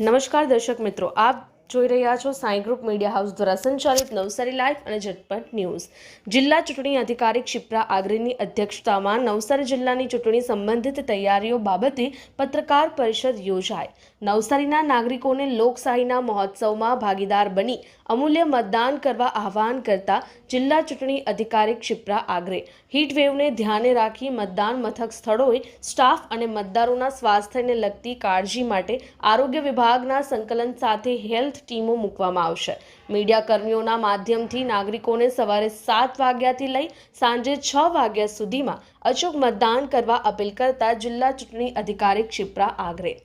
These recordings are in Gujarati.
નમસ્કાર દર્શક મિત્રો, આપ જોઈ રહ્યા છો સાંઈ ગ્રુપ મીડિયા હાઉસ દ્વારા સંચાલિત નવસારી લાઈવ અને ઝટપટ ન્યૂઝ. જિલ્લા ચૂંટણી અધિકારી ક્ષિપ્રા આગરેની અધ્યક્ષતામાં નવસારી જિલ્લાની ચૂંટણી સંબંધિત તૈયારીઓ બાબતે પત્રકાર પરિષદ યોજાઈ. નવસારીના નાગરિકોને લોકશાહીના મહોત્સવમાં ભાગીદાર બની અમૂલ્ય મતદાન કરવા આહવાન કરતા જિલ્લા ચૂંટણી અધિકારી ક્ષિપ્રા આગરે. હીટવેવને ધ્યાને રાખી મતદાન મથક સ્થળોએ સ્ટાફ અને મતદારોના સ્વાસ્થ્યને લગતી કાળજી માટે આરોગ્ય વિભાગના સંકલન સાથે હેલ્થ ટીમો મૂકવામાં આવશે. મીડિયા કર્મીઓના માધ્યમથી નાગરિકોને સવારે સાત વાગ્યાથી લઈ સાંજે છ વાગ્યા સુધીમાં અચૂક મતદાન કરવા અપીલ કરતા જિલ્લા ચૂંટણી અધિકારી ક્ષિપ્રા આગરે.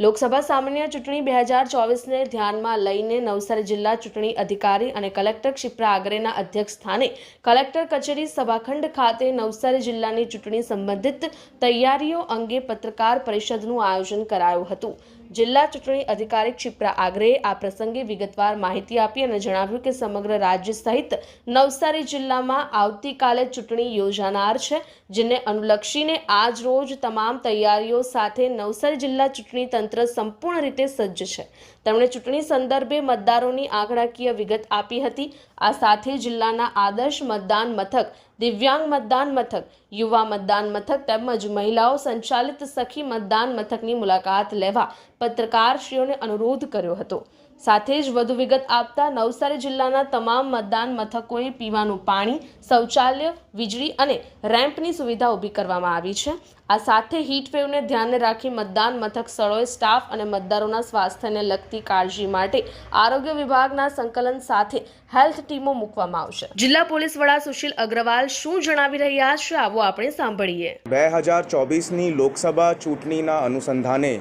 લોકસભા સામાન્ય ચૂંટણી બે હજાર ચોવીસને ધ્યાનમાં લઈને નવસારી જિલ્લા ચૂંટણી અધિકારી અને કલેક્ટર ક્ષિપ્રા આગરેના અધ્યક્ષ સ્થાને કલેક્ટર કચેરી સભાખંડ ખાતે નવસારી જિલ્લાની ચૂંટણી સંબંધિત તૈયારીઓ અંગે પત્રકાર પરિષદનું આયોજન કરાયું હતું. જિલ્લા ચૂંટણી અધિકારી ક્ષિપ્રા આગ્રેએ આ પ્રસંગે વિગતવાર માહિતી આપી અને જણાવ્યું કે સમગ્ર રાજ્ય સહિત નવસારી જિલ્લામાં આવતીકાલે ચૂંટણી યોજાનાર છે, જેને અનુલક્ષીને આજ રોજ તમામ તૈયારીઓ સાથે નવસારી જિલ્લા ચૂંટણી તંત્ર સંપૂર્ણ રીતે સજ્જ છે. તેમણે ચૂંટણી સંદર્ભે મતદારોની આંકડાકીય વિગત આપી હતી. આ સાથે જિલ્લાના આદર્શ મતદાન મથક, દિવ્યાંગ મતદાન મથક, યુવા મતદાન મથક તેમજ મહિલાઓ સંચાલિત સખી મતદાન મથકની મુલાકાત લેવા પત્રકારશ્રીઓને અનુરોધ કર્યો હતો. સાથે જ વધુ વિગત આપતા નવસારી જિલ્લાના તમામ મતદાન મથકોએ પીવાનું પાણી, શૌચાલય, વીજળી અને રેમ્પની સુવિધા ઊભી કરવામાં આવી છે. આ સાથે વેવને ધ્યાને રાખી મતદાન મથક સ્થળોએ સ્ટાફ અને મતદારોના સ્વાસ્થ્યને લગતી કાળજી માટે આરોગ્ય વિભાગના સંકલન સાથે હેલ્થ ટીમો મૂકવામાં આવશે. જિલ્લા પોલીસ વડા સુશીલ અગ્રવાલ શું જણાવી રહ્યા છે આવો આપણે સાંભળીએ. બે હજાર ચોવીસની લોકસભા ચૂંટણીના અનુસંધાને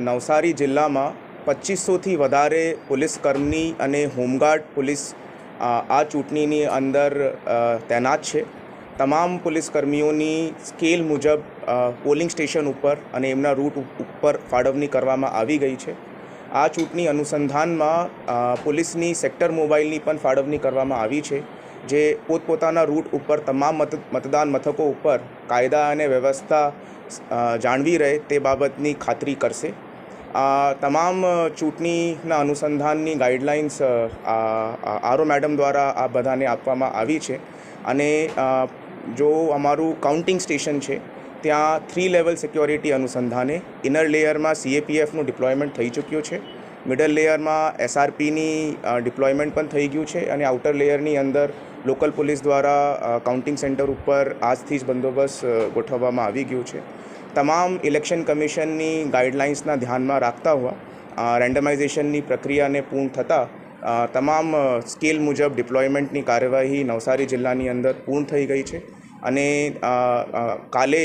નવસારી જિલ્લામાં પચીસોથી વધારે પોલીસકર્મી અને હોમગાર્ડ પોલીસ આ ચૂંટણીની અંદર તૈનાત છે. તમામ પોલીસકર્મીઓની સ્કેલ મુજબ પોલિંગ સ્ટેશન ઉપર અને એમના રૂટ ઉપ- ઉપર ફાળવણી કરવામાં આવી ગઈ છે. આ ચૂંટણી અનુસંધાનમાં પોલીસની સેક્ટર મોબાઈલની પણ ફાળવણી કરવામાં આવી છે, જે પોતપોતાના રૂટ ઉપર તમામ મત, મતદાન મથકો ઉપર કાયદા અને વ્યવસ્થા જાણવી રહે તે બાબતની ખાતરી કરશે. આ તમામ ચૂંટણીના અનુસંધાનની ગાઈડલાઇન્સ આરો મેડમ દ્વારા આ બધાને આપવામાં આવી છે. અને જો અમારું કાઉન્ટિંગ સ્ટેશન છે, ત્યાં થ્રી લેવલ સિક્યોરિટી અનુસંધાને ઇનર લેયરમાં સીએપીએફનું ડિપ્લોયમેન્ટ થઈ ચૂક્યું છે. મિડલ લેયરમાં એસઆરપીની ડિપ્લોયમેન્ટ પણ થઈ ગયું છે અને આઉટર લેયરની અંદર લોકલ પોલીસ દ્વારા કાઉન્ટિંગ સેન્ટર ઉપર આજથી જ બંદોબસ્ત ગોઠવવામાં આવી ગયું છે. તમામ ઇલેક્શન કમિશનની ગાઈડલાઇન્સના ધ્યાનમાં રાખતા હોવા રેન્ડમાઇઝેશનની પ્રક્રિયાને પૂર્ણ થતાં તમામ સ્કેલ મુજબ ડિપ્લોયમેન્ટની કાર્યવાહી નવસારી જિલ્લાની અંદર પૂર્ણ થઈ ગઈ છે અને કાલે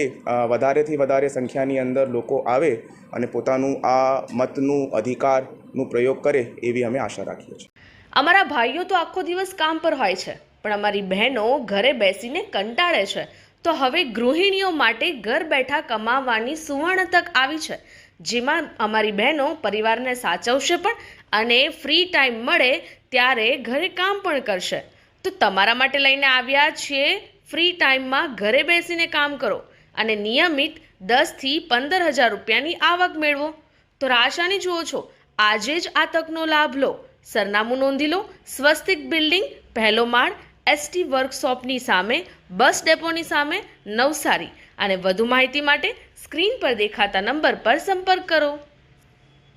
વધારેથી વધારે સંખ્યાની અંદર લોકો આવે અને પોતાનું આ મતનું અધિકારનું પ્રયોગ કરે એવી અમે આશા રાખીએ છીએ. અમારા ભાઈઓ તો આખો દિવસ કામ પર હોય છે, પણ અમારી બહેનો ઘરે બેસીને કંટાળે છે તો હવે ગૃહિણીઓ માટે ઘર બેઠા કમાવાની સુવર્ણ તક આવી છે. જેમાં અમારી બહેનો પરિવારને સાચવશે પણ અને ફ્રી ટાઈમ મળે ત્યારે ઘરે કામ પણ કરશે. તો તમારા માટે લઈને આવ્યા છીએ. ફ્રી ટાઈમમાં ઘરે બેસીને કામ કરો અને નિયમિત દસથી પંદર હજાર રૂપિયાની આવક મેળવો. તો રાશાની જુઓ છો, આજે જ આ તકનો લાભ લો. સરનામું નોંધી લો, સ્વસ્તિક બિલ્ડિંગ, પહેલો માળ એસટી વર્કશોપની સામે, બસ ડેપોની સામે નવસારી. અને વધુ માહિતી માટે સ્ક્રીન પર દેખાતા નંબર પર સંપર્ક કરો.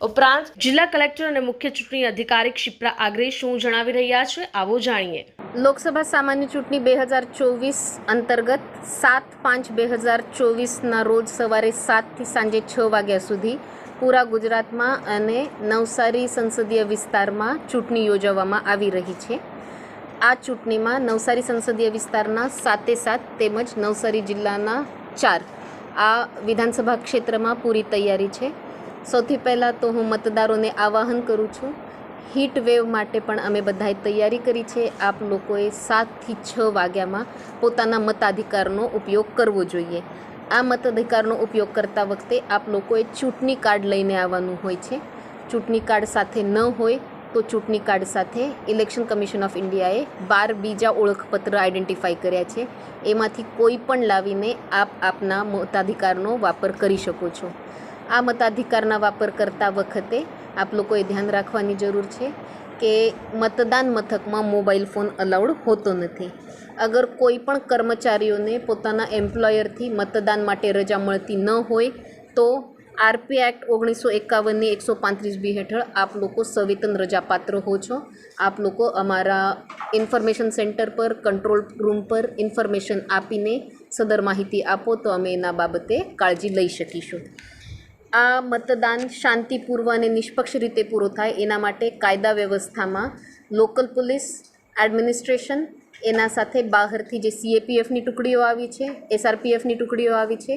ઉપરાંત, જિલ્લા કલેક્ટર અને મુખ્ય ચૂંટણી અધિકારી ક્ષિપ્રા આગ્રે શું જણાવી રહ્યા છે, આવો જાણીએ. લોકસભા સામાન્ય ચૂંટણી બે હજાર ચોવીસ અંતર્ગત સાત પાંચ બે હજાર ચોવીસના રોજ સવારે સાતથી સાંજે છ વાગ્યા સુધી પૂરા ગુજરાતમાં અને નવસારી સંસદીય વિસ્તારમાં ચૂંટણી યોજવામાં આવી રહી છે. આ ચૂંટણીમાં નવસારી સંસદીય વિસ્તારના સાતે સાત તેમજ નવસારી જિલ્લાના ચાર આ વિધાનસભા ક્ષેત્રમાં પૂરી તૈયારી છે. સૌથી પહેલાં તો હું મતદારોને આવાહન કરું છું. હીટ વેવ માટે પણ અમે બધાએ તૈયારી કરી છે. આપ લોકોએ સાતથી છ વાગ્યામાં પોતાના મતાધિકારનો ઉપયોગ કરવો જોઈએ. આ મતાધિકારનો ઉપયોગ કરતા વખતે આપ લોકોએ ચૂંટણી કાર્ડ લઈને આવવાનું હોય છે. ચૂંટણી કાર્ડ સાથે ન હોય તો ચૂંટણી કાર્ડ સાથે ઇલેક્શન કમિશન ઓફ ઇન્ડિયાએ બાર બીજા ઓળખપત્ર આઈડેન્ટિફાઈ કર્યા છે. એમાંથી કોઈ પણ લાવીને આપ આપના મતાધિકારનો વાપર કરી શકો છો. આ મતાધિકારના વાપર કરતા વખતે આપ લોકોએ ધ્યાન રાખવાની જરૂર છે કે મતદાન મથકમાં મોબાઈલ ફોન અલાઉડ હોતો નથી. અગર કોઈ પણ કર્મચારીઓને પોતાના એમ્પ્લોયરથી મતદાન માટે રજા મળતી ન હોય તો આરપી એક્ટ ઓગણીસો એકાવનની એકસો પાંત્રીસ બી હેઠળ આપ લોકો સવેતન રજાપાત્ર હો છો. આપ લોકો અમારા ઇન્ફોર્મેશન સેન્ટર પર, કંટ્રોલ રૂમ પર ઇન્ફોર્મેશન આપીને સદર માહિતી આપો તો અમે એના બાબતે કાળજી લઈ શકીશું. આ મતદાન શાંતિપૂર્વ અને નિષ્પક્ષ રીતે પૂરો થાય એના માટે કાયદા વ્યવસ્થામાં લોકલ પોલીસ એડમિનિસ્ટ્રેશન, એના સાથે બહારથી જે સીએપીએફની ટુકડીઓ આવી છે એસઆરપીએફની ટુકડીઓ આવી છે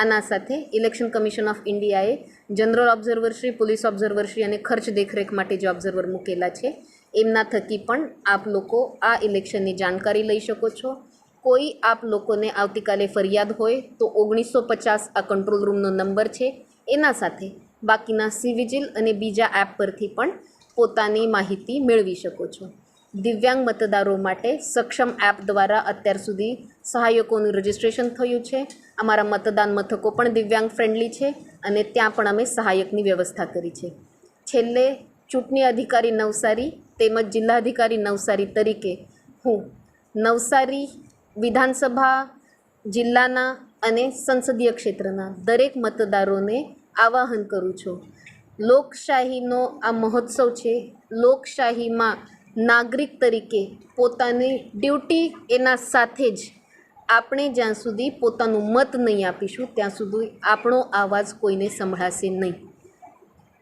આના સાથે ઇલેક્શન કમિશન ઓફ ઇન્ડિયાએ જનરલ ઓબ્ઝર્વરશ્રી પોલીસ ઓબ્ઝર્વરશ્રી અને ખર્ચ દેખરેખ માટે જે ઓબ્ઝર્વર મૂકેલા છે, એમના થકી પણ આપ લોકો આ ઇલેક્શનની જાણકારી લઈ શકો છો. કોઈ આપ લોકોને આવતીકાલે ફરિયાદ હોય તો ઓગણીસો પચાસ આ કંટ્રોલ રૂમનો નંબર છે. એના સાથે બાકીના સિવિજિલ અને બીજા એપ પરથી પણ પોતાની માહિતી મેળવી શકો છો. દિવ્યાંગ મતદારો માટે સક્ષમ એપ દ્વારા અત્યાર સુધી સહાયકોનું રજિસ્ટ્રેશન થયું છે. અમારા મતદાન મથકો પણ દિવ્યાંગ ફ્રેન્ડલી છે અને ત્યાં પણ અમે સહાયકની વ્યવસ્થા કરી છે. છેલ્લે ચૂંટણી અધિકારી નવસારી તેમજ જિલ્લા અધિકારી નવસારી તરીકે હું નવસારી વિધાનસભા જિલ્લાના અને સંસદીય ક્ષેત્રના દરેક મતદારોને આવાહન કરું છું. લોકશાહીનો આ મહોત્સવ છે. લોકશાહીમાં નાગરિક તરીકે પોતાની ડ્યુટી એના સાથે જ આપણે જ્યાં સુધી પોતાનું મત નહીં આપીશું, ત્યાં સુધી આપણો અવાજ કોઈને સંભળાશે નહીં.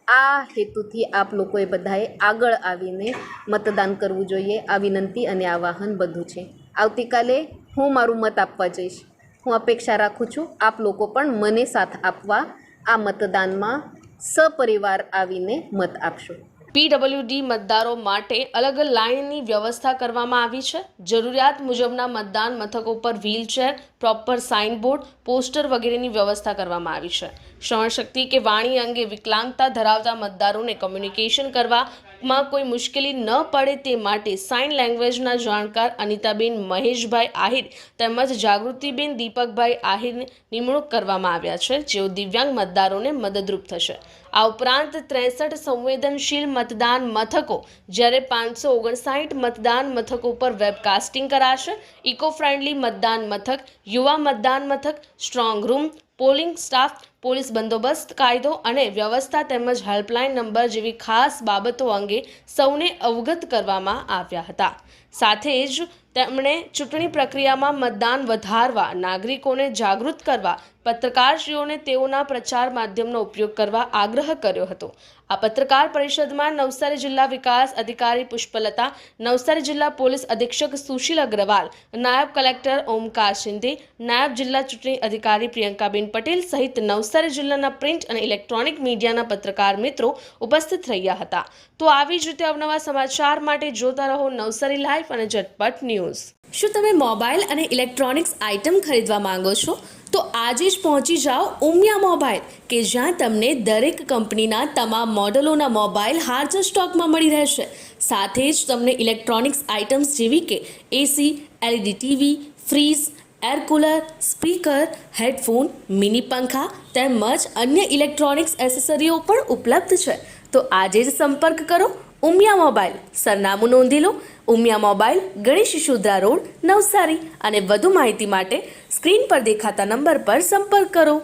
આ હેતુથી આપ લોકોએ બધાએ આગળ આવીને મતદાન કરવું જોઈએ. આ વિનંતી અને આવાહન બધું છે. આવતીકાલે હું મારું મત આપવા જઈશ. હું અપેક્ષા રાખું છું આપ લોકો પણ મને સાથ આપવા આ મતદાનમાં સપરિવાર આવીને મત આપશો. પીડબ્લ્યુડી મતદારો માટે અલગ લાઇનની વ્યવસ્થા કરવામાં આવી છે. જરૂરિયાત મુજબના મતદાન મથકો પર વ્હીલચેર, પ્રોપર સાઇનબોર્ડ, પોસ્ટર વગેરેની વ્યવસ્થા કરવામાં આવી છે. શ્રવણ શક્તિ કે વાણી અંગે વિકલાંગતા ધરાવતા મતદારોને કમ્યુનિકેશન કરવામાં કોઈ મુશ્કેલી ન પડે તે માટે સાઇન લેંગ્વેજના જાણકાર અનિતાબેન મહેશભાઈ આહિર તેમજ જાગૃતિબેન દીપકભાઈ આહિરની નિમણૂક કરવામાં આવ્યા છે. જેઓ દિવ્યાંગ મતદારોને મદદરૂપ થશે. આ ઉપરાંત ત્રેસઠ સંવેદનશીલ મતદાન મથકો, જ્યારે પાંચસો ઓગણસાઠ મતદાન મથકો પર વેબકાસ્ટિંગ કરાશે. ઇકો ફ્રેન્ડલી મતદાન મથક, યુવા મતદાન મથક, strong room, polling staff police બંદોબસ્ત કાયદો અને વ્યવસ્થા તેમજ હેલ્પલાઇન નંબર જેવી ખાસ બાબતો અંગે સૌને અવગત કરવામાં આવ્યા હતા. સાથે જ તેમણે ચૂંટણી પ્રક્રિયામાં મતદાન વધારવા, નાગરિકોને જાગૃત કરવા, પત્રકારશ્રીઓને તેઓના પ્રચાર માધ્યમનો ઉપયોગ કરવા આગ્રહ કર્યો હતો. આ પત્રકાર પરિષદમાં નવસારી જિલ્લા વિકાસ અધિકારી પુષ્પલતા, નવસારી જિલ્લા પોલીસ અધિક્ષક સુશીલ અગ્રવાલ, નાયબ કલેક્ટર ઓમકાર શિંદે, નાયબ જિલ્લા ચૂંટણી અધિકારી પ્રિયંકાબેન પટેલ સહિત નવસારી જિલ્લાના પ્રિન્ટ અને ઇલેક્ટ્રોનિક મીડિયાના પત્રકાર મિત્રો ઉપસ્થિત રહ્યા હતા. તો આવી જ રીતે અવનવા સમાચાર માટે જોતા રહો નવસારી લાઈવ અને ઝટપટ ન્યૂઝ. શું તમે મોબાઈલ અને ઇલેક્ટ્રોનિક્સ આઇટમ ખરીદવા માંગો છો? તો આજે જ પહોંચી જાઓ ઉમિયા મોબાઈલ, કે જ્યાં તમને દરેક કંપનીના તમામ મોડલોના મોબાઈલ હાજર સ્ટોકમાં મળી રહેશે. સાથે જ તમને ઇલેક્ટ્રોનિક્સ આઇટમ્સ જેવી કે AC, LED TV fridge air cooler speaker headphone mini પંખા તેમજ અન્ય ઇલેક્ટ્રોનિક્સ એસેસરીઓ પણ ઉપલબ્ધ છે. તો આજે જ સંપર્ક કરો ઉમિયા મોબાઈલ. સરનામું નોંધી લો, ઉમિયા મોબાઈલ, ગણેશ શુદ્રા રોડ, નવસારી. અને વધુ માહિતી માટે સ્ક્રીન પર દેખાતા નંબર પર સંપર્ક કરો.